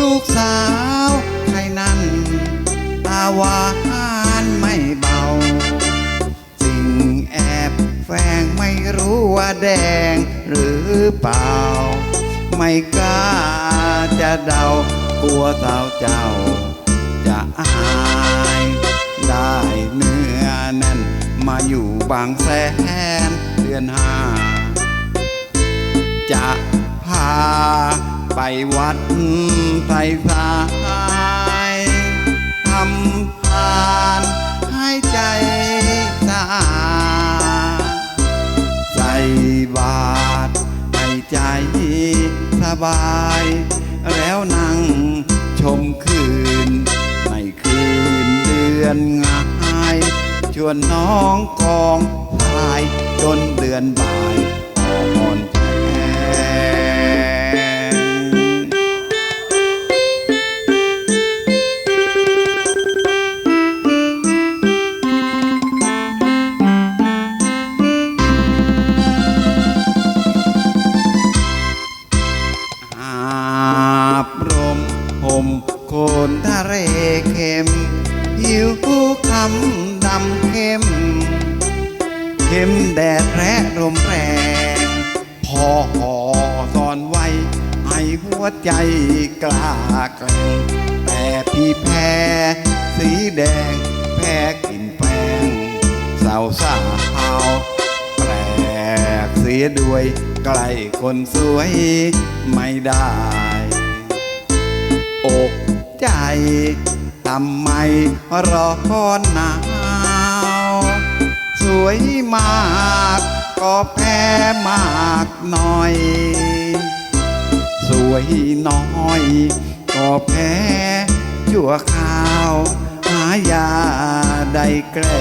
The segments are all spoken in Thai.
ลูกสาวใครนั้นตาหวานไม่เบา สิ่งแอบแฝงไม่รู้ว่าแดงหรือเปล่า ไม่กล้าจะเดากลัวสาวเจ้า จะอายได้เนื้อแน่นมาอยู่บางแสนเดือนห้าจะพา ไปวัดไทรสายทำทานให้ใจสะอาดใส่บาตรให้ใจสบาย แล้วนั่งชมคืนในคืนเดือนงายชวนน้องกองพายจนเดือนบ่ายอ่อนแท ข้มแดดแระลมแรง พอห่อซ่อนไว้ให้หัวใจกล้าแกล้งแต่พี่แพ้สีแดงแพ้กลิ่นแป้งสาวสาวแปลกเสียด้วยใกล้คนสวยไม่ได้อกใจทำไมร้อนหนา วยมาก ก็แพ้มากหน่อย สวยน้อย ก็แพ้ชั่วคราว หายาได้แก้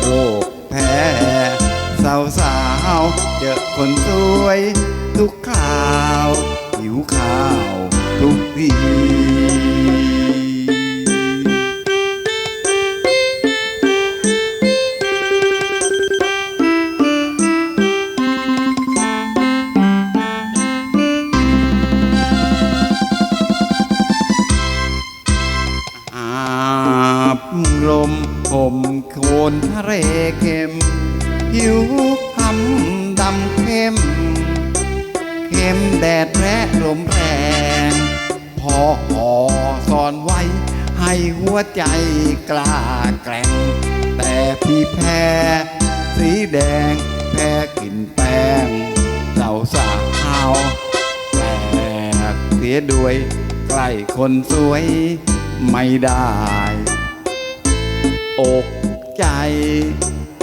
โรคแพ้สาวสาวเจอคนสวยทุกคราว เลเข้มผิวคำดำเข้ม เข้มแดดและลมแรง พอห่อซ่อนไว้ ให้หัวใจกล้าแกร่ง แต่พี่แพ้สีแดงแพ้กลิ่นแป้งเจ้าสาวแปลกเสียด้วยใกล้คนสวยไม่ได้อก ใจ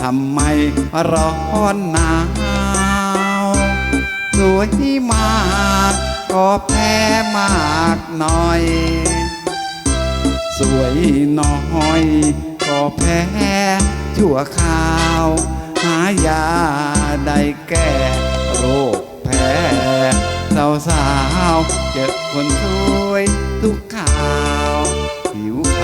ทำไมร้อนหนาวสวยมากก็แพ้มากหน่อย สวยน้อย ก็แพ้ชั่วคราว หายาได้แก้โรคแพ้สาวสาวเจอคนสวยทุกข่าว ผิวข